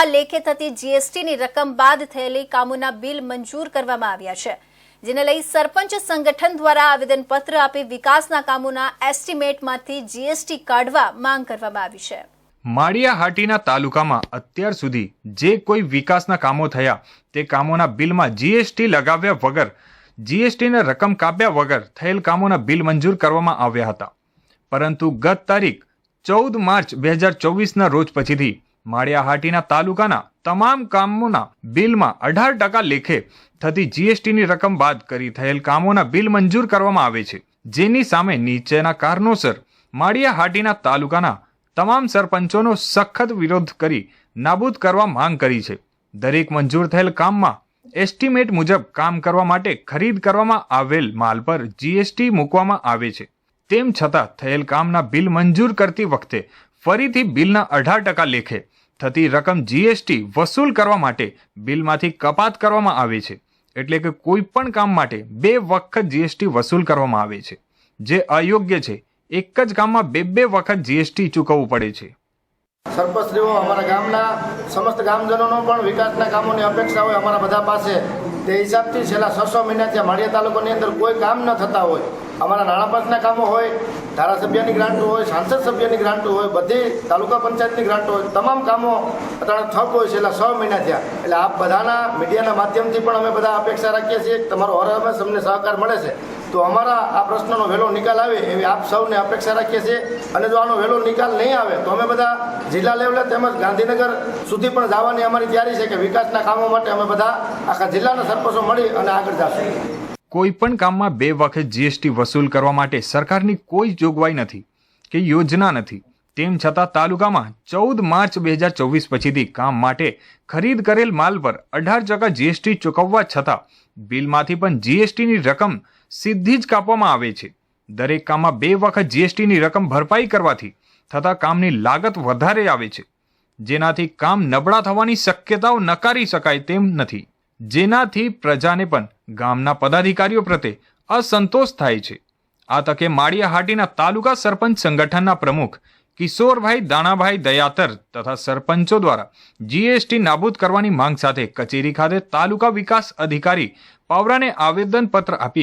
લેખે થતી જીએસટીની રકમ બાદ થયેલી કામોના બિલ મંજૂર કરવામાં આવ્યા છે, જેને લઈ સરપંચ સંગઠન દ્વારા આવેદનપત્ર આપી વિકાસના કામોના એસ્ટિમેટમાંથી જીએસટી કાઢવા માંગ કરવામાં આવી છે. માળિયાહાટીના તાલુકામાં અત્યાર સુધી જે કોઈ વિકાસના કામો થયા, તે કામોના બિલમાં જીએસટી લગાવ્યા વગર જીએસટીને રકમ કાપ્યા વગર થયેલ કામોના બિલ મંજૂર કરવામાં આવ્યા હતા. પરંતુ ગત તારીખ ચૌદ માર્ચ બે હજાર ચોવીસના રોજ પછીથી માળિયાહાટીના તાલુકાના તમામ કામોના બિલમાં અઢાર ટકા લેખે થતી જીએસટીની રકમ બાદ કરી થયેલ કામોના બિલ મંજૂર કરવામાં આવે છે. જેની સામે નીચેના કારણોસર માળિયાહાટીના તાલુકાના તમામ સરપંચોનો સખત વિરોધ કરી નાબૂદ કરવા માંગ કરી છે. દરેક મંજૂર થયેલ કામમાં એસ્ટિમેટ મુજબ કામ કરવા માટે ખરીદ કરવામાં આવેલ માલ પર જીએસટી મૂકવામાં આવે છે. તેમ છતાં થયેલ કામના બિલ મંજૂર કરતી વખતે ફરીથી બિલના અઢાર ટકા લેખે થતી રકમ જીએસટી વસૂલ કરવા માટે બિલમાંથી કપાત કરવામાં આવે છે. એટલે કે કોઈ પણ કામ માટે બે વખત જીએસટી વસૂલ કરવામાં આવે છે. જે અયોગ્ય છે, એક જ કામમાં બે બે વખત જીએસટી ચૂકવવું પડે છે. સરપંચશ્રીઓ અમારા ગામના સમસ્ત ગામજનોનો પણ વિકાસના કામોની અપેક્ષા હોય અમારા બધા પાસે. તે હિસાબથી છેલ્લા છસો મહિનાથી માળિયા તાલુકાની અંદર કોઈ કામ ન થતા હોય. અમારા નાણાં પંચના કામો હોય, ધારાસભ્યની ગ્રાન્ટ હોય, સાંસદ સભ્યની ગ્રાન્ટ હોય, બધી તાલુકા પંચાયતની ગ્રાન્ટ હોય, તમામ કામો અત્યારે થક હોય છે એટલે છ મહિના થયા. એટલે આપ બધાના મીડિયાના માધ્યમથી પણ અમે બધા અપેક્ષા રાખીએ છીએ તમારો હરહમેશ અમને સહકાર મળે છે. તો અમારા આ પ્રશ્નનો વહેલો નિકાલ આવે એવી આપ સૌને અપેક્ષા રાખીએ છીએ. અને જો આનો વહેલો નિકાલ નહીં આવે, તો અમે બધા જિલ્લા લેવલે તેમજ ગાંધીનગર સુધી પણ જવાની અમારી તૈયારી છે કે વિકાસના કામો માટે અમે બધા આખા જિલ્લાના સરપંચો મળી અને આગળ જશું. કોઈ પણ કામમાં બે વખત જીએસટી વસૂલ કરવા માટે સરકારની કોઈ જોગવાઈ નથી કે યોજના નથી. તેમ છતાં તાલુકામાં ચૌદ માર્ચ બે હજાર ચોવીસ પછીથી કામ માટે ખરીદ કરેલ માલ પર અઢાર ટકા જીએસટી ચૂકવવા છતાં બિલમાંથી પણ જીએસટીની રકમ સીધી જ કાપવામાં આવે છે. દરેક કામમાં બે વખત જીએસટીની રકમ ભરપાઈ કરવાથી થતા કામની લાગત વધારે આવે છે. જેનાથી કામ નબળા થવાની શક્યતાઓ નકારી શકાય તેમ નથી. જેનાથી પ્રજાને પણ ગામના પદાધિકારીઓ પ્રત્યે અસંતોષ થાય છે. આ તકે માળિયાહાટીના તાલુકા સરપંચ સંગઠનના પ્રમુખ કિશોરભાઈ દાણાભાઈ દયાતર તથા સરપંચો દ્વારા જીએસટી નાબૂદ કરવાની માંગ સાથે કચેરી ખાતે તાલુકા વિકાસ અધિકારી પાવરાને આવેદનપત્ર આપી